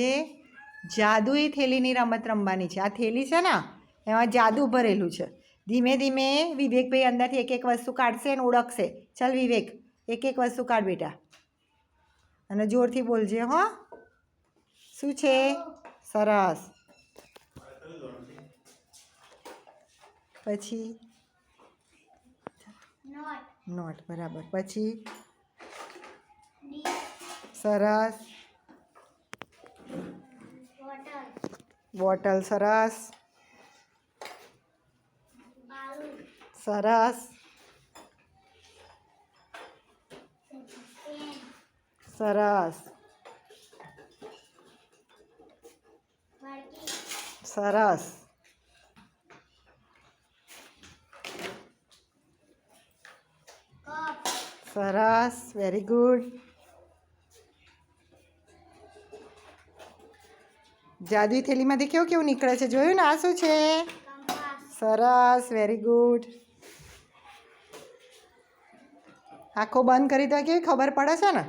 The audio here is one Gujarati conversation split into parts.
એ જાદુઈ થેલીની રમત રમવાની છે. આ થેલી છે ને એમાં જાદુ ભરેલું છે. ધીમે ધીમે વિવેકભાઈ અંદરથી એક એક વસ્તુ કાઢશે અને ઓળખશે. ચાલ વિવેક એક એક વસ્તુ કાઢ બેટા. અને જોરથી બોલજે હો. શું છે? સરસ. પછી? નોટ. નોટ બરાબર. પછી? સરસ. બોટલ બોટલ સરસ બાલૂન સરસ પેન સરસ મરકી સરસ કપ સરસ વેરી ગુડ જાદુઈ થેલીમાંથી કેવું કેવું નીકળે છે? જોયું ને? આ શું છે? સરસ વેરી ગુડ આંખો બંધ કરી દો કેવી ખબર પડે છે ને?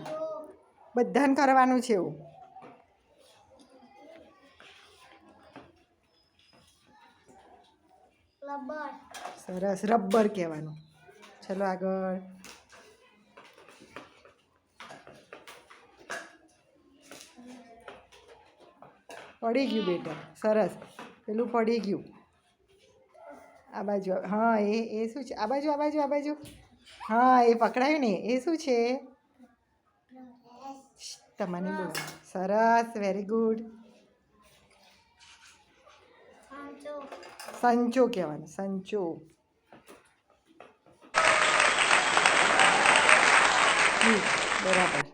બધાને કરવાનું છે એવું. સરસ રબર કહેવાનું. ચલો આગળ. પડી ગયું બેટા સરસ. પેલું પડી ગયું. આ બાજુ હા એ એ શું છે? આ બાજુ આ બાજુ આ બાજુ. હા એ પકડાયું ને. એ શું છે? તમને બોલો. સરસ વેરી ગુડ સંચો. કહેવાનું સંચો. બરાબર.